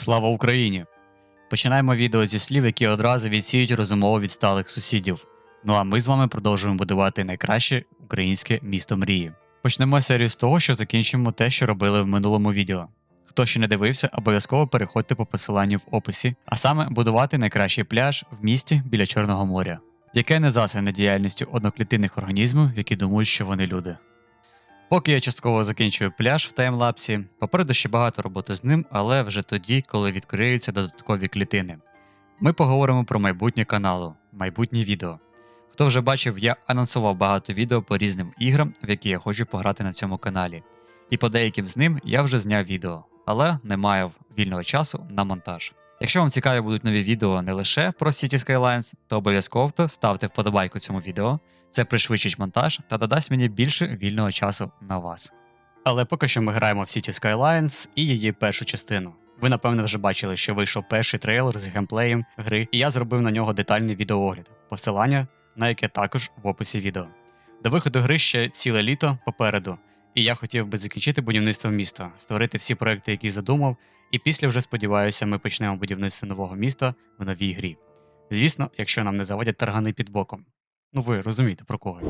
Слава Україні! Починаємо відео зі слів, які одразу відсіють розумово відсталих сусідів. Ну а ми з вами продовжуємо будувати найкраще українське місто мрії. Почнемо серію з того, що закінчимо те, що робили в минулому відео. Хто ще не дивився, обов'язково переходьте по посиланню в описі, а саме будувати найкращий пляж в місті біля Чорного моря, яке не засяне діяльністю одноклітинних організмів, які думають, що вони люди. Поки я частково закінчую пляж в таймлапсі, попереду ще багато роботи з ним, але вже тоді, коли відкриються додаткові клітини. Ми поговоримо про майбутнє каналу, майбутнє відео. Хто вже бачив, я анонсував багато відео по різним іграм, в які я хочу пограти на цьому каналі. І по деяким з ним я вже зняв відео, але не маю вільного часу на монтаж. Якщо вам цікаві будуть нові відео не лише про City Skylines, то обов'язково ставте вподобайку цьому відео. Це пришвидшить монтаж та додасть мені більше вільного часу на вас. Але поки що ми граємо в City Skylines і її першу частину. Ви напевне вже бачили, що вийшов перший трейлер з геймплеєм гри, і я зробив на нього детальний відеоогляд, посилання на яке також в описі відео. До виходу гри ще ціле літо попереду, і я хотів би закінчити будівництво міста, створити всі проекти, які задумав, і після вже сподіваюся, ми почнемо будівництво нового міста в новій грі. Звісно, якщо нам не заводять таргани під боком. Ну ви розумієте про кого.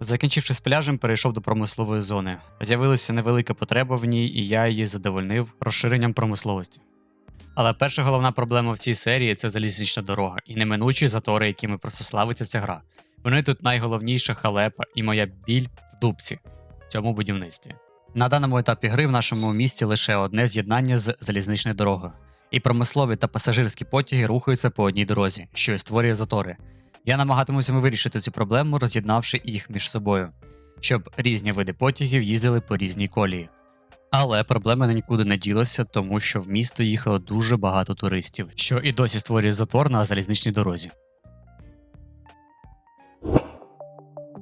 Закінчивши з пляжем, перейшов до промислової зони. З'явилася невелика потреба в ній, і я її задовольнив розширенням промисловості. Але перша головна проблема в цій серії це залізнична дорога і неминучі затори, якими просто славиться ця гра. Вони тут найголовніша халепа і моя біль в дубці в цьому будівництві. На даному етапі гри в нашому місті лише одне з'єднання з залізничною дорогою, і промислові та пасажирські потяги рухаються по одній дорозі, що і створює затори. Я намагатимуся вирішити цю проблему, роз'єднавши їх між собою, щоб різні види потягів їздили по різній колії. Але проблема нікуди не ділася, тому що в місто їхало дуже багато туристів, що і досі створює затор на залізничній дорозі.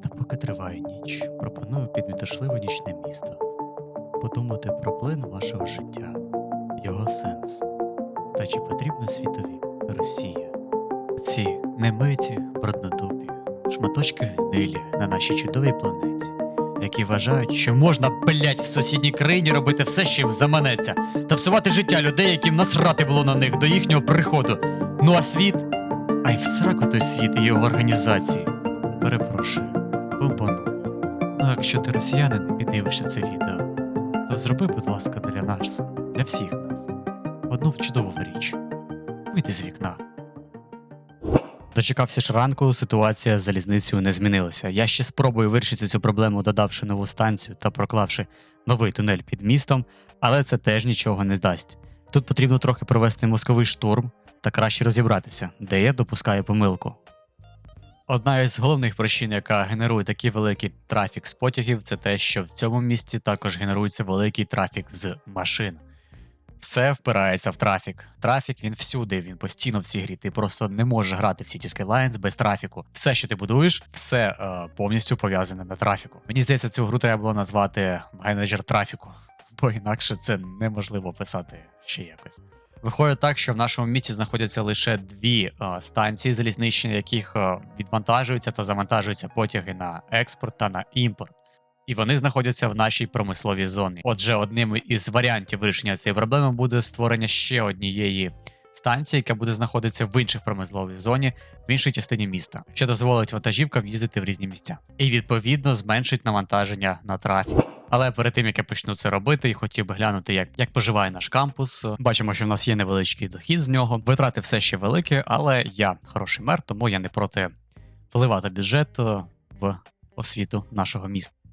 Та поки триває ніч, пропоную підмітошливе нічне місто. Подумати про плин вашого життя, його сенс. Та чи потрібно світові Росія? Немиті, бруднодубі, шматочки гнилі на нашій чудовій планеті, які вважають, що можна, блять, в сусідній країні робити все, що їм заманеться, та псувати життя людей, яким насрати було на них до їхнього приходу. Ну а світ? А й в сраку той світ і його організації. Перепрошую, бомбануло. Ну, якщо ти росіянин і дивишся це відео, то зроби, будь ласка, для нас, для всіх нас, одну чудову річ. Вийди з вікна. Дочекався ж ранку, ситуація з залізницею не змінилася. Я ще спробую вирішити цю проблему, додавши нову станцію та проклавши новий тунель під містом, але це теж нічого не дасть. Тут потрібно трохи провести мозковий штурм та краще розібратися, де я допускаю помилку. Одна із головних причин, яка генерує такий великий трафік з потягів, це те, що в цьому місті також генерується великий трафік з машин. Все впирається в трафік. Трафік він всюди, він постійно в цій грі. Ти просто не можеш грати в City Skylines без трафіку. Все, що ти будуєш, все е, повністю пов'язане на трафіку. Мені здається, цю гру треба було назвати менеджер трафіку, бо інакше це неможливо писати ще якось. Виходить так, що в нашому місті знаходяться лише дві е, станції залізничні, яких е, відвантажуються та завантажуються потяги на експорт та на імпорт. І вони знаходяться в нашій промисловій зоні. Отже, одним із варіантів вирішення цієї проблеми буде створення ще однієї станції, яка буде знаходитися в інших промисловій зоні, в іншій частині міста, що дозволить вантажівкам їздити в різні місця, і відповідно зменшить навантаження на трафік. Але перед тим як я почну це робити, я хотів би глянути, як, як поживає наш кампус. Бачимо, що в нас є невеличкий дохід з нього. Витрати все ще великі, але я хороший мер, тому я не проти вливати бюджет е, в освіту нашого міста.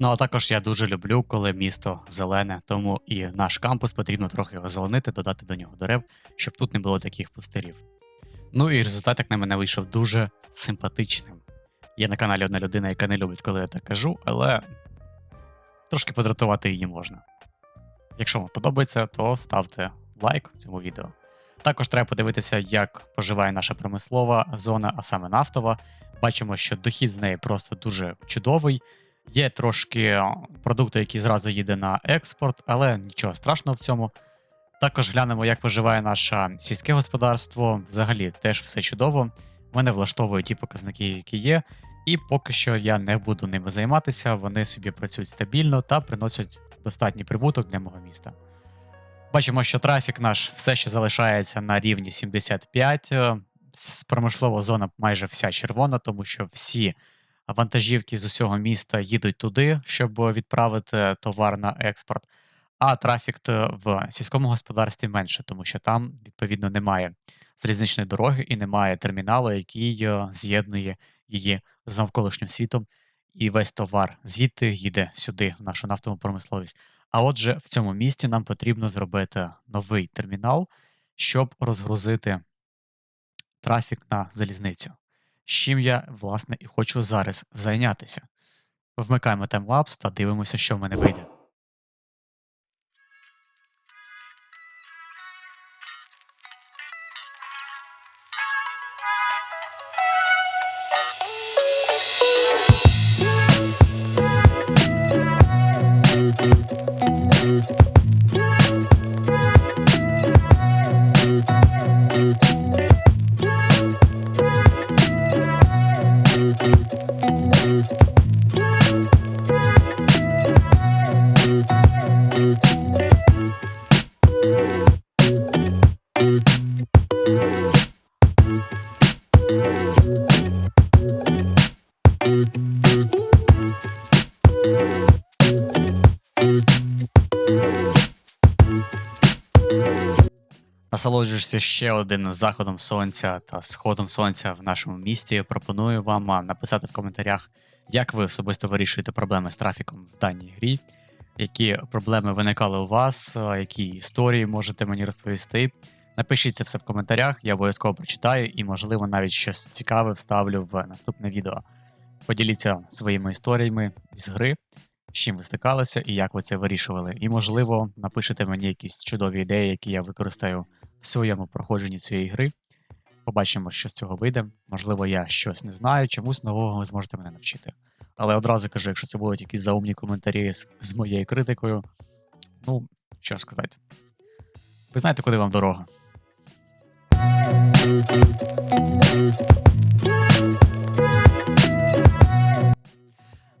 Ну а також я дуже люблю, коли місто зелене, тому і наш кампус потрібно трохи озеленити, додати до нього дерев, щоб тут не було таких пустирів. Ну і результат, як на мене, вийшов дуже симпатичним. Є на каналі одна людина, яка не любить, коли я так кажу, але трошки подратувати її можна. Якщо вам подобається, то ставте лайк цьому відео. Також треба подивитися, як поживає наша промислова зона, а саме нафтова. Бачимо, що дохід з неї просто дуже чудовий. Є трошки продукту, який зразу їде на експорт, але нічого страшного в цьому. Також глянемо, як виживає наше сільське господарство. Взагалі теж все чудово. Мене влаштовують ті показники, які є. І поки що я не буду ними займатися, вони собі працюють стабільно та приносять достатній прибуток для мого міста. Бачимо, що трафік наш все ще залишається на рівні 75. е, Промишлова зона майже вся червона, тому що всі вантажівки з усього міста їдуть туди, щоб відправити товар на експорт. А трафік в сільському господарстві менше, тому що там, відповідно, немає залізничної дороги і немає терміналу, який е, з'єднує її з навколишнім світом, і весь товар звідти їде сюди, в нашу нафтову промисловість. А отже, в цьому місті нам потрібно зробити новий термінал, щоб розгрузити трафік на залізницю. Чим я, власне, і хочу зараз зайнятися. Вмикаємо таймлапс та дивимося, що в мене вийде. Насолоджуючись ще один заходом сонця та сходом сонця в нашому місті. Пропоную вам написати в коментарях, як ви особисто вирішуєте проблеми з трафіком в даній грі, які проблеми виникали у вас, які історії можете мені розповісти. Напишіть це все в коментарях, я обов'язково прочитаю і, можливо, навіть щось цікаве вставлю в наступне відео. Поділіться своїми історіями з гри, з чим ви стикалися і як ви це вирішували. І, можливо, напишете мені якісь чудові ідеї, які я використаю в своєму проходженні цієї гри. Побачимо, що з цього вийде. Можливо, я щось не знаю, чомусь нового ви зможете мене навчити. Але одразу кажу, якщо це будуть якісь заумні коментарі з, з моєю критикою, ну, що ж сказати. Ви знаєте, куди вам дорога.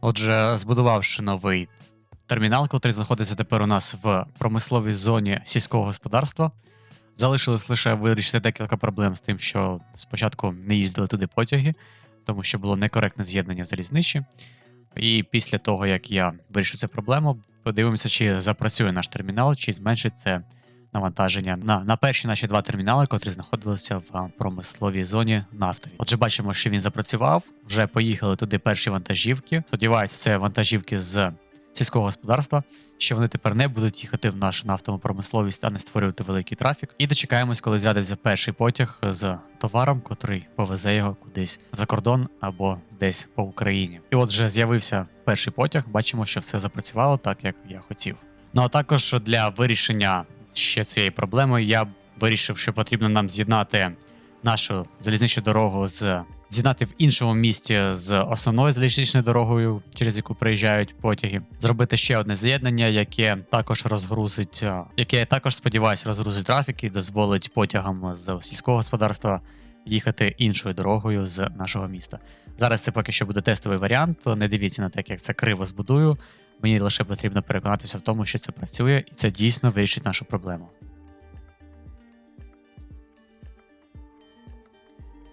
Отже, збудувавши новий термінал, який знаходиться тепер у нас в промисловій зоні сільського господарства, залишилось лише вирішити декілька проблем з тим, що спочатку не їздили туди потяги, тому що було некоректне з'єднання залізничі. І після того, як я вирішу цю проблему, подивимося, чи запрацює наш термінал, чи зменшить це навантаження на, на перші наші два термінали, котрі знаходилися в промисловій зоні нафтові. Отже, бачимо, що він запрацював. Вже поїхали туди перші вантажівки. Сподіваюся, це вантажівки з сільського господарства, що вони тепер не будуть їхати в нашу нафтову промисловість, а не створювати великий трафік. І дочекаємось, коли з'явиться перший потяг з товаром, котрий повезе його кудись за кордон або десь по Україні. І отже, з'явився перший потяг. Бачимо, що все запрацювало так, як я хотів. Ну а також для вирішення ще цієї проблеми я вирішив, що потрібно нам з'єднати нашу залізничну дорогу з з'єднати в іншому місті з основною залізничною дорогою, через яку приїжджають потяги, зробити ще одне з'єднання, яке також розгрузить, е, яке також сподіваюся, розгрузить трафік і дозволить потягам з сільського господарства їхати іншою дорогою з нашого міста. Зараз це поки що буде тестовий варіант. Не дивіться на те, як це криво збудую. Мені лише потрібно переконатися в тому, що це працює, і це дійсно вирішить нашу проблему.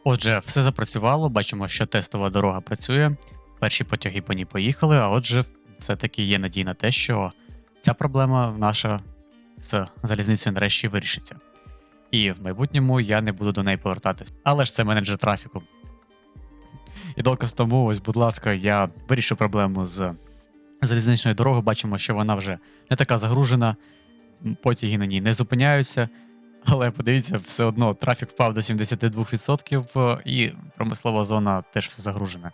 Отже, все запрацювало. Бачимо, що тестова дорога працює. Перші потяги по ній поїхали, а отже, все-таки є надія на те, що ця проблема наша з залізницею нарешті вирішиться. І в майбутньому я не буду до неї повертатись. Але ж це менеджер трафіку. І доказ тому, ось, будь ласка, я вирішу проблему з залізничною дорогою. Бачимо, що вона вже не така загружена, потяги на ній не зупиняються. Але подивіться, все одно трафік впав до 72%, е, і промислова зона теж загружена.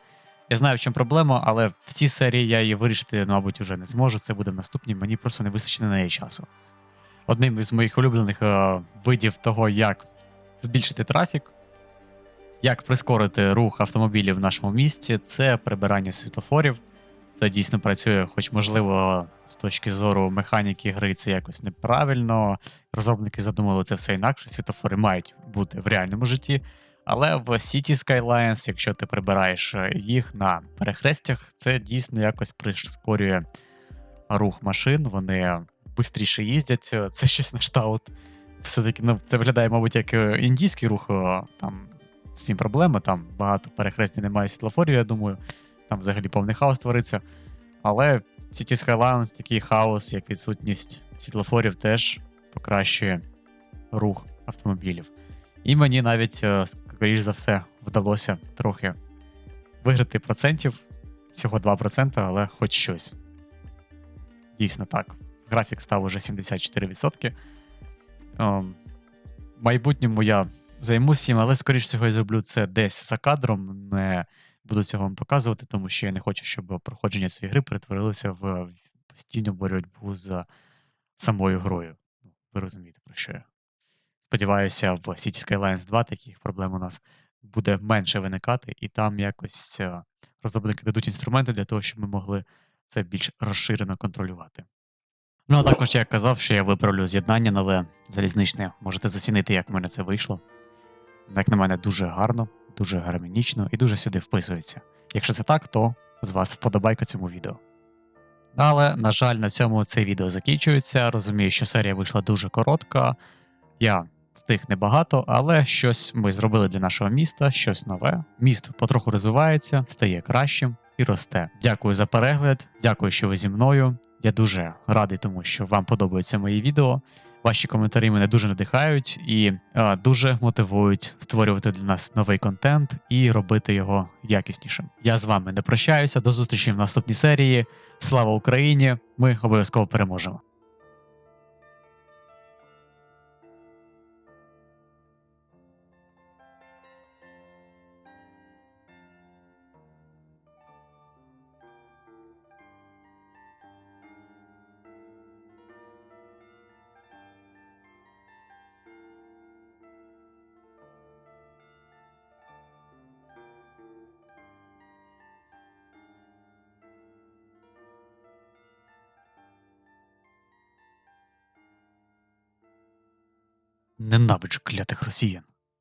Я знаю, в чому проблема, але в цій серії я її вирішити, мабуть, вже не зможу. Це буде наступній, мені просто не вистачить на неї часу. Одним із моїх улюблених е, видів того, як збільшити трафік, як прискорити рух автомобілів в нашому місті, це прибирання світлофорів. Це дійсно працює, хоч, можливо, з точки зору механіки гри це якось неправильно. Розробники задумали це все інакше. Світофори мають бути в реальному житті. Але в City Skylines, якщо ти прибираєш е, їх на перехрестях, це дійсно якось прискорює рух машин. Вони швидше їздять. Е, Це щось на штаут. Все-таки ну, це виглядає, мабуть, як е, індійський рух. Там з цим проблеми, там багато перехрестів немає світлофорів, я думаю. Там взагалі повний хаос твориться. Але City Skylines такий хаос, як відсутність світлофорів, теж покращує рух автомобілів. І мені навіть, е, скоріш за все, вдалося трохи виграти процентів, всього 2%, але хоч щось. Дійсно так. Графік став уже 74%. Ем, В майбутньому я займусь їм, але, скоріш всього, я зроблю це десь за кадром. Не буду цього вам показувати, тому що я не хочу, щоб проходження цієї гри перетворилося в постійну боротьбу за самою грою. Ну, Ви розумієте, про що я. Сподіваюся, в City Skylines 2 таких проблем у нас буде менше виникати, і там якось е, розробники дадуть інструменти для того, щоб ми могли це більш розширено контролювати. Ну, а також я казав, що я виправлю з'єднання нове залізничне. Можете зацінити, як в мене це вийшло. Як на мене, дуже гарно, дуже гармонічно і дуже сюди вписується. Якщо це так, то з вас вподобайка цьому відео. Але, на жаль, на цьому це відео закінчується. Розумію, що серія вийшла дуже коротка. Я встиг небагато, але щось ми зробили для нашого міста, щось нове. Місто потроху розвивається, стає кращим і росте. Дякую за перегляд, дякую, що ви зі мною. Я дуже радий, тому що вам подобаються мої відео. Ваші коментарі мене дуже надихають і е, дуже мотивують створювати для нас новий контент і робити його якіснішим. Я з вами не прощаюся. До зустрічі в наступній серії. Слава Україні! Ми обов'язково переможемо. Ненавиджу клятих росіян.